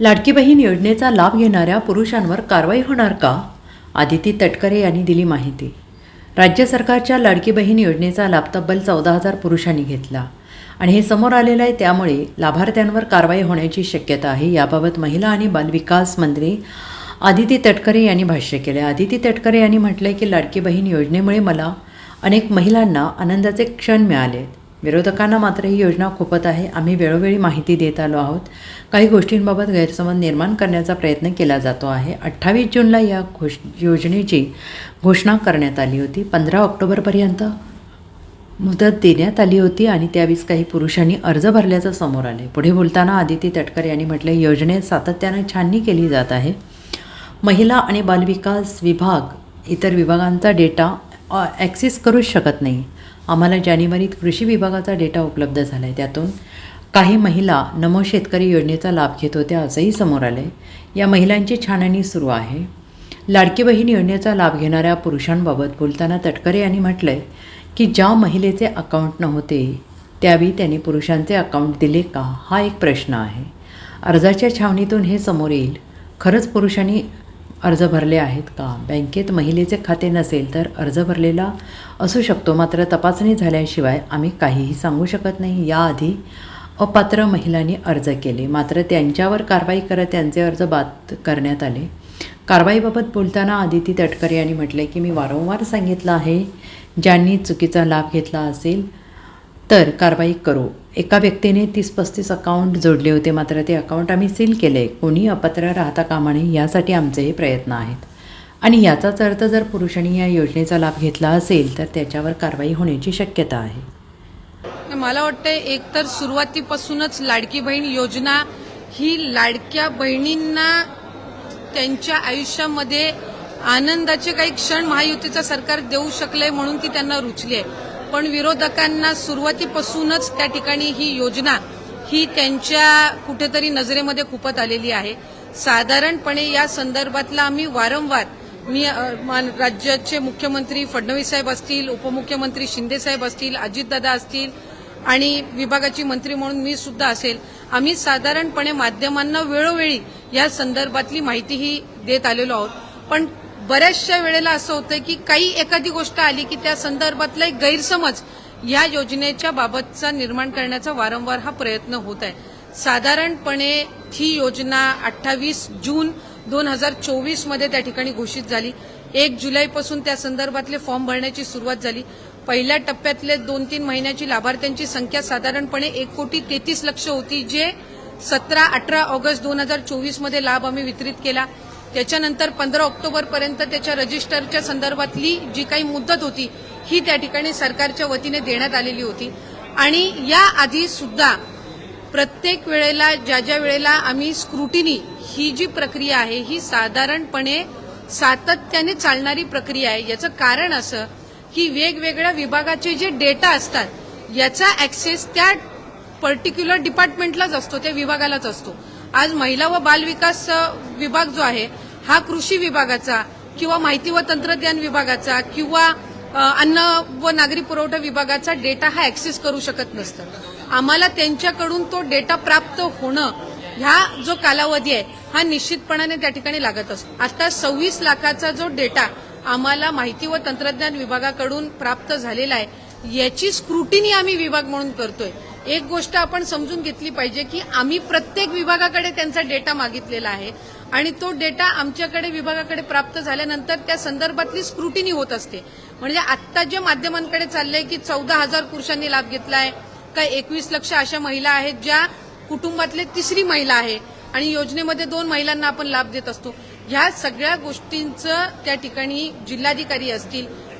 लाडकी बहीण योजनेचा लाभ घेणाऱ्या पुरुषांवर कारवाई होणार का? आदिती तटकरे यांनी दिली माहिती. राज्य सरकारच्या लाडकी बहीण योजनेचा लाभ तब्बल चौदा हजार पुरुषांनी घेतला. आणि हे समोर आलेलं आहे त्यामुळे लाभार्थ्यांवर कारवाई होण्याची शक्यता आहे. याबाबत महिला आणि बालविकास मंत्री आदिती तटकरे यांनी भाष्य केले. आदिती तटकरे यांनी म्हटलंय की लाडकी बहीण योजनेमुळे मला अनेक महिलांना आनंदाचे क्षण मिळाले विरोधकांना मात्र ही योजना खुपत आहे. आम्ही वेळोवेळी माहिती देत आलो आहोत. काही गोष्टींबाबत गैरसमज निर्माण करण्याचा प्रयत्न केला जातो आहे. अठ्ठावीस जूनला या घोष योजनेची घोषणा करण्यात आली होती. पंधरा ऑक्टोबरपर्यंत मुदत देण्यात आली होती आणि त्यावेळेस काही पुरुषांनी अर्ज भरल्याचं समोर आले पुढे बोलताना आदिती तटकर यांनी म्हटलं योजनेत सातत्यानं छाननी केली जात आहे. महिला आणि बालविकास विभाग इतर विभागांचा डेटा ॲक्सेस करूच शकत नाही. आम्हाला जानेवारीत कृषी विभागाचा डेटा उपलब्ध झाला आहे त्यातून काही महिला नमो शेतकरी योजनेचा लाभ घेत होत्या असंही समोर आलं आहे या महिलांची छाननी सुरू आहे. लाडकी बहीण योजनेचा लाभ घेणाऱ्या पुरुषांबाबत बोलताना तटकरे यांनी म्हटलं आहे की ज्या महिलेचे अकाउंट नव्हते त्यावेळी त्यांनी पुरुषांचे अकाउंट दिले का? हा एक प्रश्न आहे. अर्जाच्या छावणीतून हे समोर येईल. खरंच पुरुषांनी अर्ज भरले आहेत का? बँकेत महिलेचे खाते नसेल तर अर्ज भरलेला असू शकतो. मात्र तपासणी झाल्याशिवाय आम्ही काहीही सांगू शकत नाही. याआधी अपात्र महिलांनी अर्ज केले. मात्र त्यांच्यावर कारवाई करत त्यांचे अर्ज बाद करण्यात आले. कारवाईबाबत बोलताना आदिती तटकरे यांनी म्हटले की मी वारंवार सांगितलं आहे ज्यांनी चुकीचा लाभ घेतला असेल तर कारवाई करू. एका व्यक्तीने तीस पस्तीस अकाउंट जोडले होते मात्र ते अकाउंट आम्ही सील केले. कोणी अपत्र राहता कामा नये यासाठी आमचे हे प्रयत्न आहेत. आणि याचाच अर्थ जर पुरुषांनी या योजनेचा लाभ घेतला असेल तर त्याच्यावर कारवाई होण्याची शक्यता आहे. मला वाटतं एकतर सुरुवातीपासूनच लाडकी बहीण योजना ही लाडक्या बहिणींना त्यांच्या आयुष्यामध्ये आनंदाचे काही क्षण महायुतीचं सरकार देऊ शकलंय म्हणून ती त्यांना रुचली आहे. पण विरोधकांना सुरुवातीपासूनच त्या ठिकाणी ही योजना ही त्यांच्या कुठेतरी नजरेमध्ये खुपत आलेली आहे. साधारणपणे या संदर्भातला आम्ही वारंवार मी मान- राज्याचे मुख्यमंत्री फडणवीस साहेब असतील उपमुख्यमंत्री शिंदे साहेब असतील अजितदादा असतील आणि विभागाची मंत्री म्हणून मी सुद्धा असेल आम्ही साधारणपणे माध्यमांना वेळोवेळी या संदर्भातली माहितीही देत आलेलो आहोत. पण बऱ्याचशा वेळेला असं होतं की काही एखादी गोष्ट आली की त्या संदर्भातला एक गैरसमज या योजनेच्या बाबतचा निर्माण करण्याचा वारंवार हा प्रयत्न होत आहे. साधारणपणे ही योजना अठ्ठावीस जून दोन हजार चोवीसमध्ये त्या ठिकाणी घोषित झाली. एक जुलैपासून त्या संदर्भातले फॉर्म भरण्याची सुरुवात झाली. पहिल्या टप्प्यातले दोन तीन महिन्याची लाभार्थ्यांची संख्या साधारणपणे एक कोटी तेहतीस लक्ष होती जे सतरा अठरा ऑगस्ट दोन हजार चोवीसमध्ये लाभ आम्ही वितरित केला. त्याच्यानंतर पंधरा ऑक्टोबरपर्यंत त्याच्या रजिस्टरच्या संदर्भातली जी काही मुदत होती ही त्या ठिकाणी सरकारच्या वतीने देण्यात आलेली होती. आणि या आधी सुद्धा प्रत्येक वेळेला ज्या ज्या वेळेला आम्ही स्क्रुटिनी ही जी प्रक्रिया आहे ही साधारणपणे सातत्याने चालणारी प्रक्रिया आहे. याचं कारण असं की वेगवेगळ्या विभागाचे जे डेटा असतात याचा ऍक्सेस त्या पर्टिक्युलर डिपार्टमेंटलाच असतो त्या विभागालाच असतो. आज महिला व बालविकास विकास विभाग जो आहे हा कृषी विभागाचा किंवा माहिती व तंत्रज्ञान विभागाचा किंवा अन्न व नागरी पुरवठा विभागाचा डेटा हा ऍक्सेस करू शकत नसतं. आम्हाला त्यांच्याकडून तो डेटा प्राप्त होणं ह्या जो कालावधी आहे हा निश्चितपणाने त्या ठिकाणी लागत असतो. आता सव्वीस लाखाचा जो डेटा आम्हाला माहिती व तंत्रज्ञान विभागाकडून प्राप्त झालेला आहे याची स्क्रुटिनी आम्ही विभाग म्हणून करतोय. एक गोष्ट आपण समजून घेतली पाहिजे की आम्ही प्रत्येक विभागाकडे त्यांचा डेटा मागितलेला आहे आणि तो डेटा आमच्याकडे विभागाकडे प्राप्त झाल्यानंतर त्या संदर्भातली स्क्रुटिनी होत असते. म्हणजे आत्ता जे माध्यमांकडे चाललंय की चौदा हजार पुरुषांनी लाभ घेतलाय का एकवीस लक्ष अशा महिला आहेत ज्या कुटुंबातले तिसरी महिला आहे आणि योजनेमध्ये दोन महिलांना आपण लाभ देत असतो. ह्या सगळ्या गोष्टींचं त्या ठिकाणी जिल्हाधिकारी असतील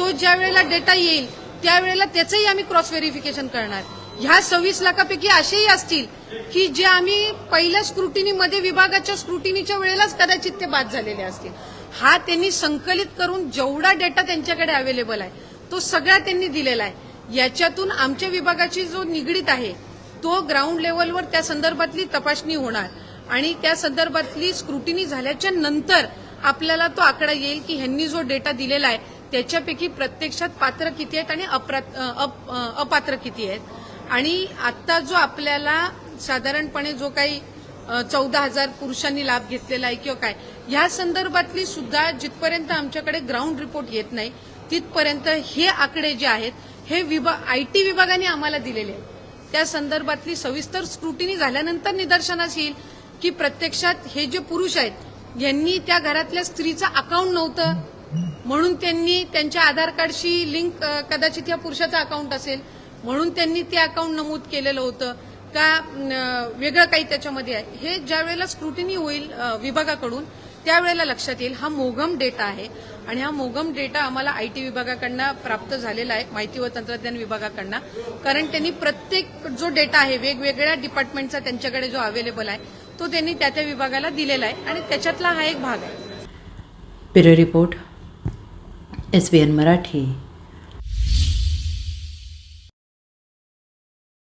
तो ज्या वेळेला डेटा येईल त्यावेळेला त्याचंही आम्ही क्रॉस व्हेरिफिकेशन करणार. ह्या सव्वीस लाखापैकी असेही असतील की जे आम्ही पहिल्या स्क्रुटिनीमध्ये विभागाच्या स्क्रुटिनीच्या वेळेलाच कदाचित ते बाद झालेले असतील. हा त्यांनी संकलित करून जेवढा डेटा त्यांच्याकडे अवेलेबल आहे तो सगळा त्यांनी दिलेला आहे. याच्यातून आमच्या विभागाची जो निगडीत आहे तो ग्राउंड लेवलवर त्या संदर्भातली तपासणी होणार. आणि त्या संदर्भातली स्क्रुटिनी झाल्याच्यानंतर आपल्याला तो आकडा येईल की ह्यांनी जो डेटा दिलेला आहे त्याच्यापैकी प्रत्यक्षात पात्र किती आहेत आणि अप्रा- अप- अपात्र किती आहेत? आणि आता जो आपल्याला साधारणपणे जो काही चौदा हजार पुरुषांनी लाभ घेतलेला आहे किंवा काय ह्या संदर्भातली सुद्धा जिथपर्यंत आमच्याकडे ग्राउंड रिपोर्ट येत नाही तिथपर्यंत हे आकडे जे आहेत हे विभाग आयटी विभागाने आम्हाला दिलेले आहेत. त्या संदर्भातली सविस्तर स्क्रुटिनी झाल्यानंतर निदर्शनास येईल की प्रत्यक्षात हे जे पुरुष आहेत यांनी त्या घरातल्या स्त्रीचं अकाउंट नव्हतं. म्हणून त्यांनी त्यांच्या आधार कार्डशी लिंक कदाचित या पुरुषाचं अकाउंट असेल म्हणून त्यांनी ते अकाउंट नमूद केलेलं होतं. का वेगळं काही त्याच्यामध्ये आहे. हे ज्या वेळेला स्क्रुटिनी होईल विभागाकडून त्यावेळेला लक्षात येईल. हा मोगम डेटा आहे. आणि हा मोगम डेटा आम्हाला आयटी विभागाकडनं प्राप्त झालेला आहे माहिती व तंत्रज्ञान विभागाकडनं. कारण त्यांनी प्रत्येक जो डेटा आहे वेगवेगळ्या डिपार्टमेंटचा त्यांच्याकडे जो अवेलेबल आहे तो त्यांनी त्या त्या विभागाला दिलेला आहे. आणि त्याच्यातला हा एक भाग आहे. Bureau report. S B N Marathi.